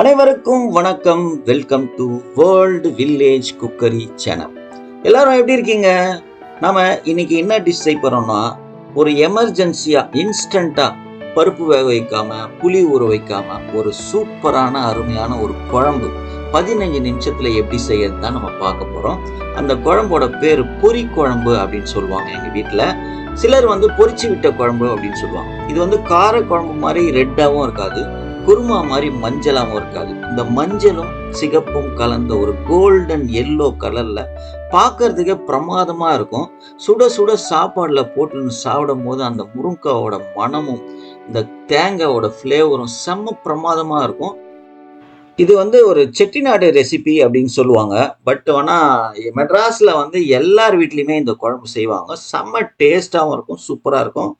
அனைவருக்கும் வணக்கம். Welcome to world village cookery channel எல்லாரும் எப்படி இருக்கீங்க? நாம இன்னைக்கு என்ன டிஷ் செய்ய போறோம்னா ஒரு எமர்ஜென்சியா இன்ஸ்டண்டா பருப்பு வேக வைக்காம புளி ஊற வைக்காம ஒரு சூப்பரான அருமையான ஒரு குழம்பு பதினஞ்சு நிமிஷத்துல எப்படி செய்யறது தான் நம்ம பார்க்க போறோம். அந்த குழம்போட பேர் பொரி குழம்பு அப்படின்னு சொல்லுவாங்க எங்க வீட்டில் சிலர் வந்து பொறிச்சு விட்ட குழம்பு அப்படின்னு சொல்லுவாங்க. இது வந்து கார குழம்பு மாதிரி ரெட்டாகவும் இருக்காது. குருமா மாதிரி மஞ்சளாகவும் இருக்காது. இந்த மஞ்சளும் சிகப்பும் கலந்த ஒரு கோல்டன் எல்லோ கலர்ல பார்க்கறதுக்கே பிரமாதமா இருக்கும். சுட சுட சாப்பாடுல போட்டு சாப்பிடும் போது அந்த முருங்காவோட மனமும் இந்த தேங்காவோட ஃப்ளேவரும் செம்ம பிரமாதமா இருக்கும். இது வந்து ஒரு செட்டிநாடு ரெசிபி அப்படின்னு சொல்லுவாங்க. பட் ஆனால் மெட்ராஸில் வந்து எல்லார் வீட்லேயுமே இந்த குழம்பு செய்வாங்க. செம்ம டேஸ்ட்டாகவும் இருக்கும் சூப்பராக இருக்கும்.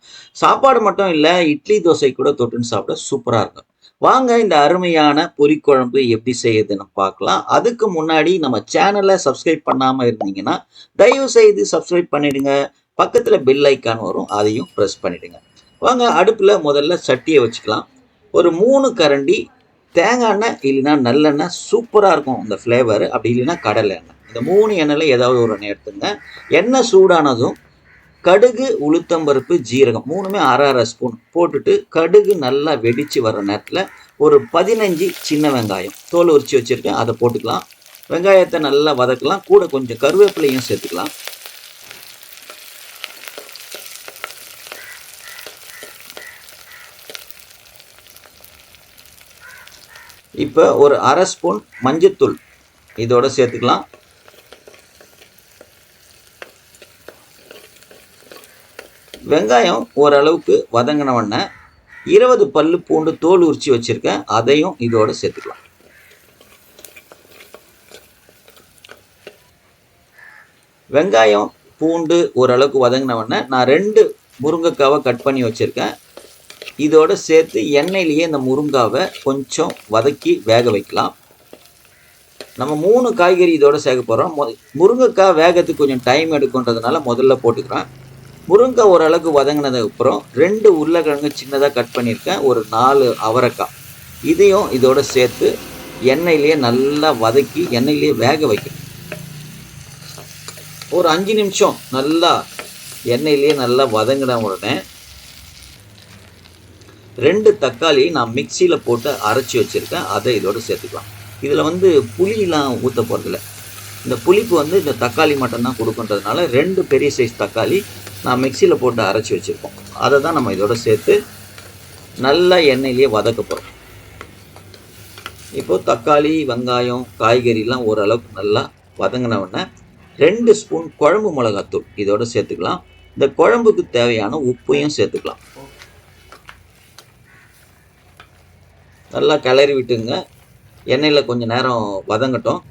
சாப்பாடு மட்டும் இல்லை இட்லி தோசை கூட தொட்டுன்னு சாப்பிட சூப்பராக இருக்கும். வாங்க இந்த அருமையான பொரிக்குழம்பு எப்படி செய்யுதுன்னு பார்க்கலாம். அதுக்கு முன்னாடி நம்ம சேனலை சப்ஸ்கிரைப் பண்ணாமல் இருந்தீங்கன்னா தயவு செய்து சப்ஸ்கிரைப் பண்ணிடுங்க. பக்கத்தில் பெல் ஐக்கான் வரும் அதையும் ப்ரெஸ் பண்ணிடுங்க. வாங்க அடுப்பில் முதல்ல சட்டியை வச்சுக்கலாம். ஒரு மூணு கரண்டி தேங்காய் எண்ணெய் இல்லைன்னா நல்லெண்ணெய் சூப்பராக இருக்கும் இந்த ஃப்ளேவர் அப்படி இல்லைன்னா கடலை எண்ணெய். இந்த மூணு எண்ணெயில் ஏதாவது ஒரு எண்ணெய் எடுத்துங்க. எண்ணெய் சூடானதும் கடுகு உளுத்தம்பருப்பு ஜீரகம் மூணுமே அரை அரை ஸ்பூன் போட்டுட்டு கடுகு நல்லா வெடித்து வர்ற நேரத்தில் ஒரு பதினஞ்சு சின்ன வெங்காயம் தோல் உரிச்சு வச்சுருக்கேன். அதை போட்டுக்கலாம். வெங்காயத்தை நல்லா வதக்கலாம். கூட கொஞ்சம் கருவேப்பிலையும் சேர்த்துக்கலாம். இப்போ ஒரு அரை ஸ்பூன் மஞ்சத்தூள் இதோட சேர்த்துக்கலாம். வெங்காயம் ஓரளவுக்கு வதங்கினவொடனே இருபது பல்லு பூண்டு தோல் உரித்து வச்சுருக்கேன். அதையும் இதோடு சேர்த்துக்கலாம். வெங்காயம் பூண்டு ஓரளவுக்கு வதங்கினவொடனே நான் ரெண்டு முருங்கைக்காவை கட் பண்ணி வச்சுருக்கேன். இதோட சேர்த்து எண்ணெயிலேயே இந்த முருங்காவை கொஞ்சம் வதக்கி வேக வைக்கலாம். நம்ம மூணு காய்கறி இதோட சேர்க்க போகிறோம் முருங்கைக்காய் வேகத்துக்கு கொஞ்சம் டைம் எடுக்குன்றதுனால முதல்ல போட்டுக்கிறேன். முருங்கை ஓரளவுக்கு வதங்கினதுக்கு அப்புறம் ரெண்டு உருளைக்கிழங்கு சின்னதாக கட் பண்ணியிருக்கேன். ஒரு நாலு அவரைக்காய். இதையும் இதோட சேர்த்து எண்ணெயிலேயே நல்லா வதக்கி எண்ணெயிலேயே வேக வைக்கணும். ஒரு அஞ்சு நிமிஷம் நல்லா எண்ணெயிலேயே நல்லா வதங்கின உடனே ரெண்டு தக்காளி நான் மிக்சியில் போட்டு அரைச்சி வச்சுருக்கேன். அதை இதோடு சேர்த்துக்கலாம். இதில் வந்து புளியெலாம் ஊற்ற போகிறதில்ல இந்த புளிப்பு வந்து இந்த தக்காளி மட்டும்தான் கொடுக்குன்றதுனால ரெண்டு பெரிய சைஸ் தக்காளி நான் மிக்சியில் போட்டு அரைச்சி வச்சுருக்கோம் அதை தான் நம்ம இதோட சேர்த்து நல்லா எண்ணெயிலேயே வதக்க போகிறோம் இப்போது தக்காளி வெங்காயம் காய்கறிலாம் ஓரளவுக்கு நல்லா வதங்கின உடனே ரெண்டு ஸ்பூன் குழம்பு மிளகாத்தூள் இதோட சேர்த்துக்கலாம். இந்த குழம்புக்கு தேவையான உப்பையும் சேர்த்துக்கலாம். நல்லா கிளறி விட்டுங்க. எண்ணெயில் கொஞ்சம் நேரம் வதங்கட்டும்.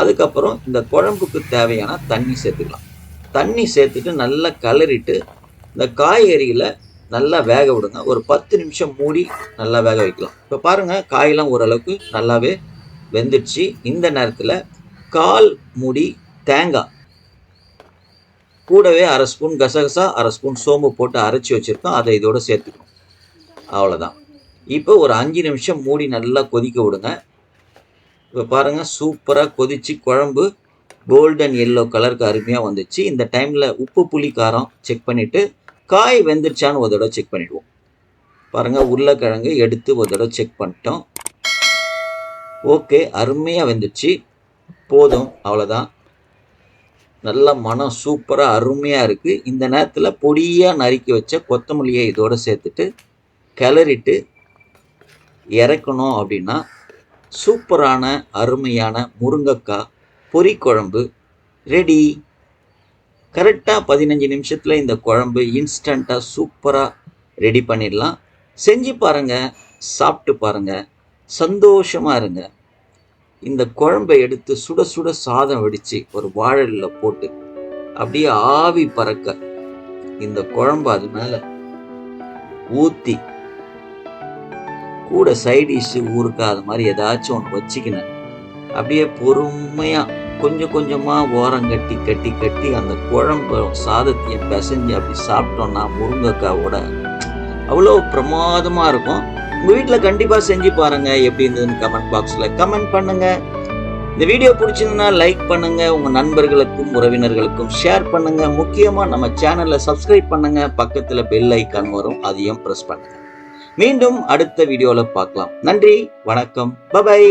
அதுக்கப்புறம் இந்த குழம்புக்கு தேவையான தண்ணி சேர்த்துக்கலாம். தண்ணி சேர்த்துட்டு நல்லா கலரிட்டு இந்த காய்கறிகளை நல்லா வேக விடுங்க. ஒரு பத்து நிமிஷம் மூடி நல்லா வேக வைக்கலாம். இப்போ பாருங்கள் காயெல்லாம் ஓரளவுக்கு நல்லாவே வெந்துடுச்சு. இந்த நேரத்தில் கால் மூடி தேங்காய். கூடவே அரை ஸ்பூன் கசகசா அரை ஸ்பூன் சோம்பு போட்டு அரைச்சி வச்சுருக்கோம். அதை இதோட சேர்த்துக்கணும். அவ்வளோதான் இப்போ ஒரு அஞ்சு நிமிஷம் மூடி நல்லா கொதிக்க விடுங்க. இப்போ பாருங்கள் சூப்பராக கொதிச்சு குழம்பு கோல்டன் எல்லோ கலருக்கு அருமையாக வந்துச்சு. இந்த டைமில் உப்பு புளி காரம் செக் பண்ணிவிட்டு காய் வெந்துருச்சான்னு ஒரு தடவை செக் பண்ணிவிடுவோம் பாருங்கள் உருளைக்கிழங்கு எடுத்து ஒரு தடவை செக் பண்ணிட்டோம். ஓகே அருமையாக வெந்துருச்சு போதும் அவ்வளோதான் நல்ல மனம் சூப்பராக அருமையாக இருக்குது இந்த நேரத்தில் பொடியாக நறுக்கி வச்ச கொத்தமல்லியை இதோடு சேர்த்துட்டு கிளறிட்டு இறக்கணும் அப்படின்னா சூப்பரான அருமையான முருங்கைக்காய் பொரி குழம்பு ரெடி கரெக்டாக பதினஞ்சு நிமிஷத்தில் இந்த குழம்பு இன்ஸ்டண்ட்டாக சூப்பராக ரெடி பண்ணிடலாம். செஞ்சு பாருங்கள் சாப்பிட்டு பாருங்கள் சந்தோஷமாக இருங்க. இந்த குழம்பை எடுத்து சுட சுட சாதம் வெடித்து ஒரு வாழலில் போட்டு அப்படியே ஆவி பறக்க இந்த குழம்பு அது மேலே ஊற்றி கூட சைடிஷு ஊருக்கு அது மாதிரி ஏதாச்சும் ஒன்று வச்சுக்கினேன். அப்படியே பொறுமையாக கொஞ்சம் கொஞ்சமாக ஓரம் கட்டி கட்டி கட்டி அந்த குழம்பு சாதத்தையும் பிசைஞ்சு அப்படி சாப்பிட்டோம்னா முருங்கைக்காவோட அவ்வளோ பிரமாதமாக இருக்கும். உங்கள் வீட்டில் கண்டிப்பாக செஞ்சு பாருங்கள் எப்படி இருந்ததுன்னு கமெண்ட் பாக்ஸில் கமெண்ட் பண்ணுங்கள் இந்த வீடியோ பிடிச்சிருந்ததுன்னா லைக் பண்ணுங்கள் உங்கள் நண்பர்களுக்கும் உறவினர்களுக்கும் ஷேர் பண்ணுங்கள் முக்கியமாக நம்ம சேனலில் சப்ஸ்கிரைப் பண்ணுங்க. பக்கத்தில் பெல் ஐக்கான் வரும். அதையும் ப்ரெஸ் பண்ணுங்கள் மீண்டும் அடுத்த வீடியோவில் பார்க்கலாம். நன்றி வணக்கம். பபாய்